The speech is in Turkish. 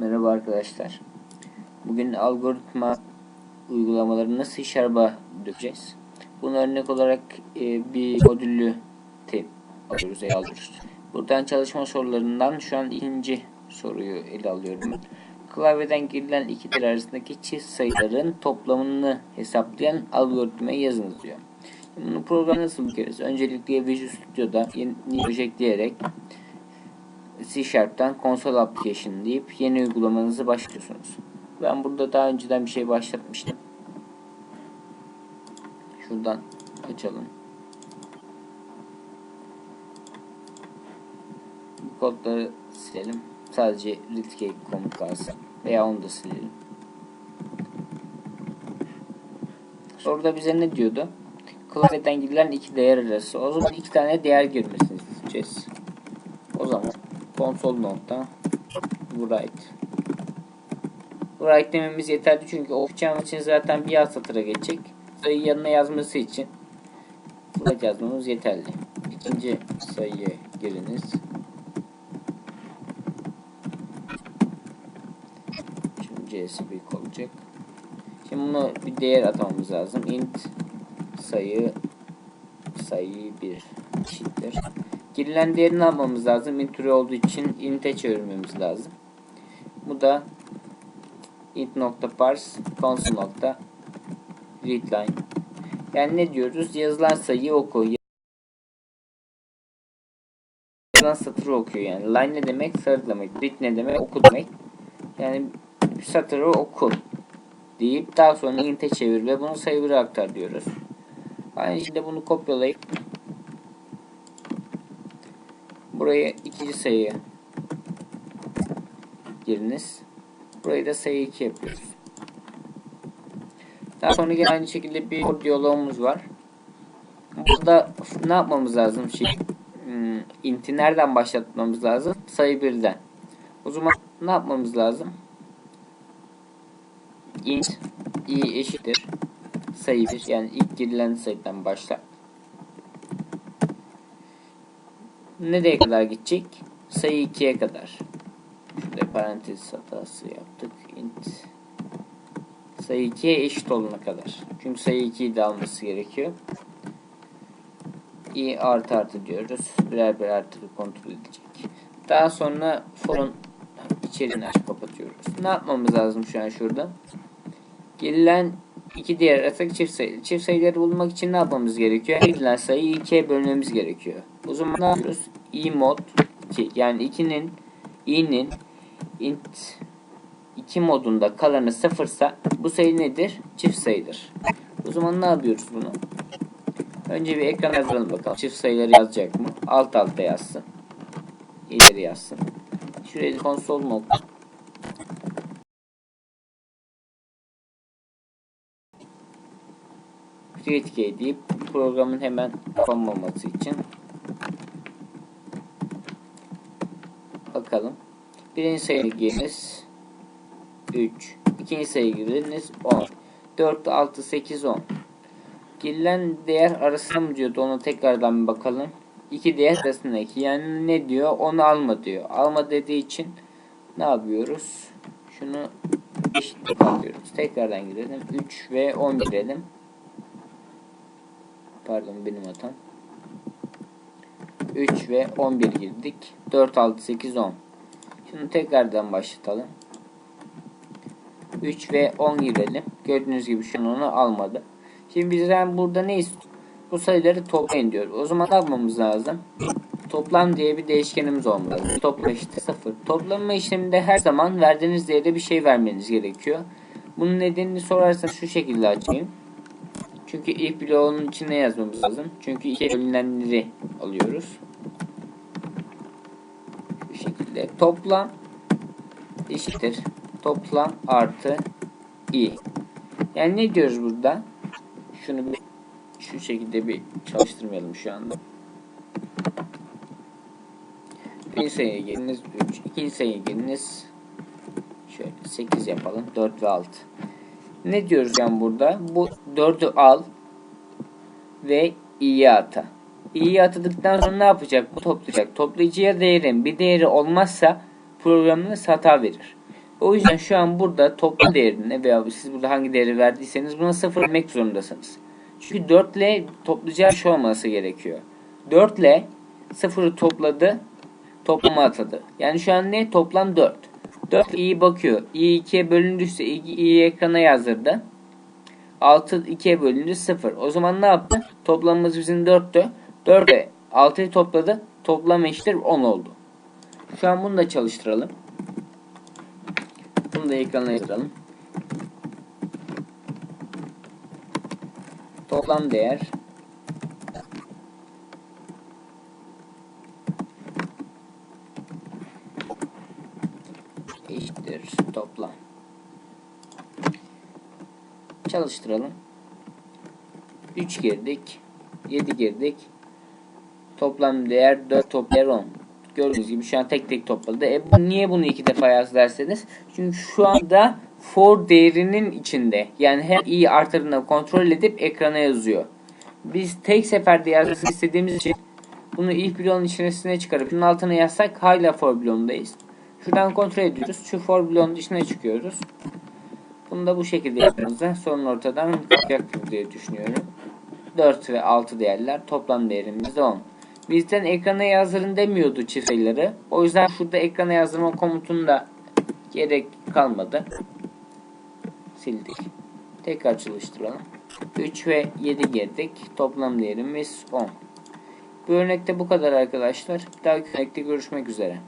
Merhaba arkadaşlar. Bugün algoritma uygulamalarını C Sharp'a dökeceğiz. Bunu örnek olarak e, bir modüllü tip alıyoruz, ele alıyoruz. Buradan çalışma sorularından şu an ikinci soruyu ele alıyorum. Klavyeden girilen iki değer arasındaki çift sayıların toplamını hesaplayan algoritmayı yazınız diyor. Bunu programı nasıl bakıyoruz? Öncelikle Visual Studio'da yeni proje ekleyerek C Sharp'tan Console Application deyip yeni uygulamanızı başlıyorsunuz. Ben burada daha önceden bir şey başlatmıştım. Şuradan açalım. Bu kodları silelim. Sadece readcake komut kalsın. Veya onu da silelim. Soruda bize ne diyordu? Klavyeden girilen iki değer arası. O zaman iki tane değer girmesini isteyeceğiz. O zaman console nokta write write dememiz yeterli çünkü okuyacağım için zaten bir alt satıra geçecek. Sayı yanına yazması için write yazmamız yeterli. İkinci sayıya giriniz. Şimdi c'si büyük olacak. Şimdi bunu bir değer atamamız lazım. int sayı sayı 1 eşittir. Girilen değerini almamız lazım. int türü olduğu için int'e çevirmemiz lazım. Bu da int nokta parse console nokta readline. Yani ne diyoruz? Yazılan sayıyı oku. Yazılan satırı okuyor yani. Line ne demek? Sarı demek. Read ne demek? Oku demek. Yani satırı oku deyip daha sonra int'e çevir ve bunu sayı 1'e aktar diyoruz. Aynı şekilde bunu kopyalayıp buraya ikinci sayı giriniz. Burayı da sayı 2 yapıyoruz. Daha sonra yine aynı şekilde bir diyalogumuz var. Burada ne yapmamız lazım? Şey, hmm, int'i nereden başlatmamız lazım? Sayı 1'den. O zaman ne yapmamız lazım? int i eşittir sayı 1 yani ilk girilen sayıdan başla. Nereye kadar gidecek? Sayı 2'ye kadar. Şurada parantez hatası yaptık. int sayı 2'ye eşit olana kadar. Çünkü sayı 2'yi de alması gerekiyor. i artı artı diyoruz. Birer birer artırı kontrol edecek. Daha sonra forun içeriğini açıp kapatıyoruz. Ne yapmamız lazım şu an şurada? Girilen iki diğer arasındaki çift sayı. Çift sayıları bulmak için ne yapmamız gerekiyor? Girilen sayıyı ikiye bölmemiz gerekiyor. O zaman ne yapıyoruz? i mod 2 yani 2'nin i'nin int 2 modunda kalanı sıfırsa bu sayı nedir? Çift sayıdır. O zaman ne yapıyoruz bunu? Önce bir ekran yazalım bakalım. Çift sayıları yazacak mı? Alt alta yazsın. İleri yazsın. Şuraya konsol nokta create deyip programın hemen kapanmaması için bakalım. Birinci sayı giriniz 3. İkinci sayı giriniz 10. 4, 6, 8, 10. Girilen değer arasında mı diyordu onu tekrardan bir bakalım. İki değer arasındaki yani ne diyor onu alma diyor. Alma dediği için ne yapıyoruz? Şunu eşitlik alıyoruz. Tekrardan girelim. 3 ve 10 girelim. Pardon benim hatam. 3 ve 11 girdik. 4, 6, 8, 10. Şimdi tekrardan başlatalım. 3 ve 10 girelim. Gördüğünüz gibi şu onu almadı. Şimdi bizden burada ne istiyor? Bu sayıları toplayın diyor. O zaman ne yapmamız lazım? Toplam diye bir değişkenimiz olmalı. Toplam eşittir 0. Toplanma işleminde her zaman verdiğiniz değere bir şey vermeniz gerekiyor. Bunun nedenini sorarsanız şu şekilde açayım. Çünkü ilk bloğun içine yazmamız lazım. Çünkü iki bölünenleri alıyoruz. Bu şekilde. Toplam eşittir. Toplam artı i. Yani ne diyoruz burada? Şunu bir şu şekilde bir çalıştırmayalım şu anda. Birinci sayıya geliniz 3. ikinci sayıya geliniz şöyle 8 yapalım. 4 ve 6. Ne diyoruz yani burada? Bu 4'ü al ve i'ye ata. i'yi atadıktan sonra ne yapacak? Bu toplayacak. Toplayıcıya değerin bir değeri olmazsa programınız hata verir. O yüzden şu an burada toplam değerine veya siz burada hangi değeri verdiyseniz buna sıfır vermek zorundasınız. Çünkü 4 ile toplayacağı şey olması gerekiyor. 4 ile sıfırı topladı, toplama atadı. Yani şu an ne? Toplam 4. 4 iyi bakıyor. i 2'ye bölündüyse i'yi ekrana yazdırdı. 6 2'ye bölündü 0. O zaman ne yaptı? Toplamımız bizim 4'tü. 4 ile 6'yı topladı. Toplam eşittir 10 oldu. Şu an bunu da çalıştıralım. Bunu da ekrana yazalım. Toplam değer eşittir toplam. Çalıştıralım. 3 girdik. 7 girdik. Toplam değer 4 toplam 10. Gördüğünüz gibi şu an tek tek topladı. E niye bunu iki defa yaz derseniz. Çünkü şu anda for değerinin içinde. Yani her i artırını kontrol edip ekrana yazıyor. Biz tek seferde yazmasını istediğimiz için bunu if bloğun içerisine çıkarıp şunun altına yazsak hala for bloğundayız. Şuradan kontrol ediyoruz. Şu for bloğun dışına çıkıyoruz. Bunu da bu şekilde yaptığımızda sorun ortadan kalkacaktır diye düşünüyorum. 4 ve 6 değerler toplam değerimiz de 10. Bizden ekrana yazdırın demiyordu çift sayıları. O yüzden şurada ekrana yazdırma komutunda gerek kalmadı. Sildik. Tekrar çalıştıralım. 3 ve 7 girdik. Toplam değerimiz 10. Bu örnekte bu kadar arkadaşlar. Bir dahaki örnekte görüşmek üzere.